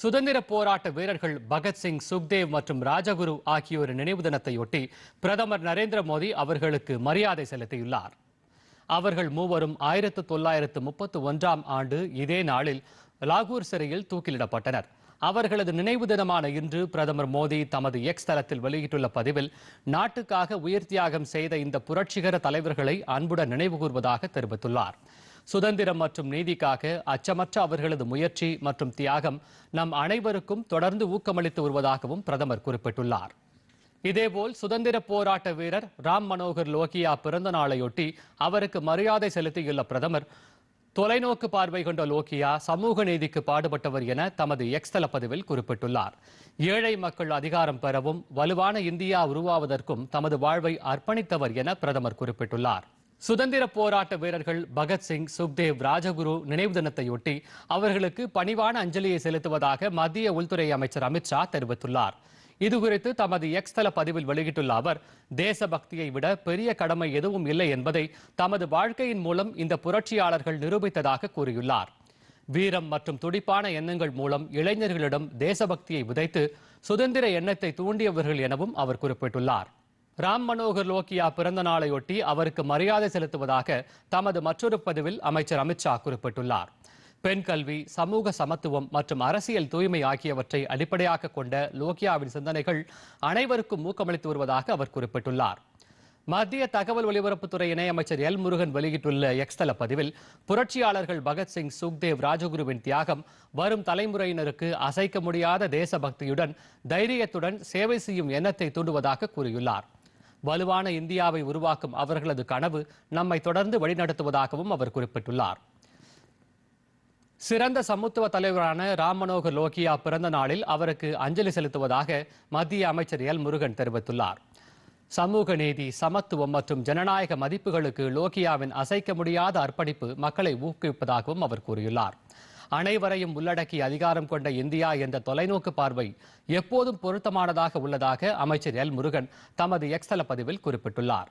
சுதந்திர போராட்ட வீரர்கள் பகத்சிங் சுக்தேவ் மற்றும் ராஜகுரு ஆகியோர் நினைவு தினத்தையொட்டி பிரதமர் நரேந்திர மோடி அவர்களுக்கு மரியாதை செலுத்தியுள்ளார். அவர்கள் மூவரும் ஆயிரத்து தொள்ளாயிரத்து முப்பத்து ஒன்றாம் ஆண்டு இதே நாளில் லாகூர் சிறையில் தூக்கிலிடப்பட்டனர். அவர்களது நினைவு தினமான இன்று பிரதமர் மோடி தமது எக்ஸ் தளத்தில் வெளியிட்டுள்ள பதிவில் நாட்டுக்காக உயிர் தியாகம் செய்த இந்த புரட்சிகர தலைவர்களை அன்புடன் நினைவுகூர்வதாக தெரிவித்துள்ளார். சுதந்திரம் மற்றும் நீதிக்காக அச்சமற்ற அவர்களது முயற்சி மற்றும் தியாகம் நம் அனைவருக்கும் தொடர்ந்து ஊக்கமளித்து வருவதாகவும் பிரதமர் குறிப்பிட்டுள்ளார். இதேபோல் சுதந்திர போராட்ட வீரர் ராம் மனோகர் லோகியா பிறந்த நாளையொட்டி அவருக்கு மரியாதை செலுத்தியுள்ள பிரதமர் தொலைநோக்கு பார்வை கொண்ட லோகியா சமூக நீதிக்கு பாடுபட்டவர் என தமது எக்ஸ் தள பதிவில் குறிப்பிட்டுள்ளார். ஏழை மக்கள் அதிகாரம் பெறவும் வலுவான இந்தியா உருவாவதற்கும் தமது வாழ்வை அர்ப்பணித்தவர் என பிரதமர் குறிப்பிட்டுள்ளார். சுதந்திர போராட்ட வீரர்கள் பகத்சிங் சுக்தேவ் ராஜகுரு நினைவு தினத்தையொட்டி அவர்களுக்கு பணிவான அஞ்சலியை செலுத்துவதாக மத்திய உள்துறை அமைச்சர் அமித்ஷா தெரிவித்துள்ளார். இதுகுறித்து தமது எக்ஸ் தள பதிவில் வெளியிட்டுள்ள அவர் தேசபக்தியை விட பெரிய கடமை எதுவும் இல்லை என்பதை தமது வாழ்க்கையின் மூலம் இந்த புரட்சியாளர்கள் நிரூபித்ததாக கூறியுள்ளார். வீரம் மற்றும் துடிப்பான எண்ணங்கள் மூலம் இளைஞர்களிடம் தேசபக்தியை விதைத்து சுதந்திர எண்ணத்தை தூண்டியவர்கள் எனவும் அவர் குறிப்பிட்டுள்ளார். ராம் மனோகர் லோகியா பிறந்த நாளையொட்டி அவருக்கு மரியாதை செலுத்துவதாக தமது மற்றொரு பதிவில் அமைச்சர் அமித்ஷா குறிப்பிட்டுள்ளார். பெண் கல்வி சமூக சமத்துவம் மற்றும் அரசியல் தூய்மை ஆகியவற்றை அடிப்படையாக கொண்ட லோகியாவின் சிந்தனைகள் அனைவருக்கும் ஊக்கமளித்து வருவதாக அவர் குறிப்பிட்டுள்ளார். மத்திய தகவல் ஒலிபரப்புத்துறை இணையமைச்சர் எல் முருகன் வெளியிட்டுள்ள எக்ஸ்தல பதிவில் புரட்சியாளர்கள் பகத்சிங் சுக்தேவ் ராஜகுருவின் தியாகம் வரும் தலைமுறையினருக்கு அசைக்க முடியாத தேசபக்தியுடன் தைரியத்துடன் சேவை செய்யும் எண்ணத்தை தூண்டுவதாக கூறியுள்ளார். வலுவான இந்தியாவை உருவாக்கும் அவர்களது கனவு நம்மை தொடர்ந்து வழிநடத்துவதாகவும் அவர் குறிப்பிட்டுள்ளார். சிறந்த சமத்துவ தலைவரான ராம் மனோகர் லோகியா பிறந்த நாளில் அவருக்கு அஞ்சலி செலுத்துவதாக மத்திய அமைச்சர் எல். முருகன் தெரிவித்துள்ளார். சமூக நீதி சமத்துவம் மற்றும் ஜனநாயக மதிப்புகளுக்கு லோகியாவின் அசைக்க முடியாத அர்ப்பணிப்பு மக்களை ஊக்குவிப்பதாகவும் அவர் கூறியுள்ளார். அனைவரையும் உள்ளடக்கி அதிகாரம் கொண்ட இந்தியா என்ற தொலைநோக்கு பார்வை எப்போதும் பொருத்தமானதாக உள்ளதாக அமைச்சர் எல் முருகன் தமது எக்ஸ்தல பதிவில் குறிப்பிட்டுள்ளார்.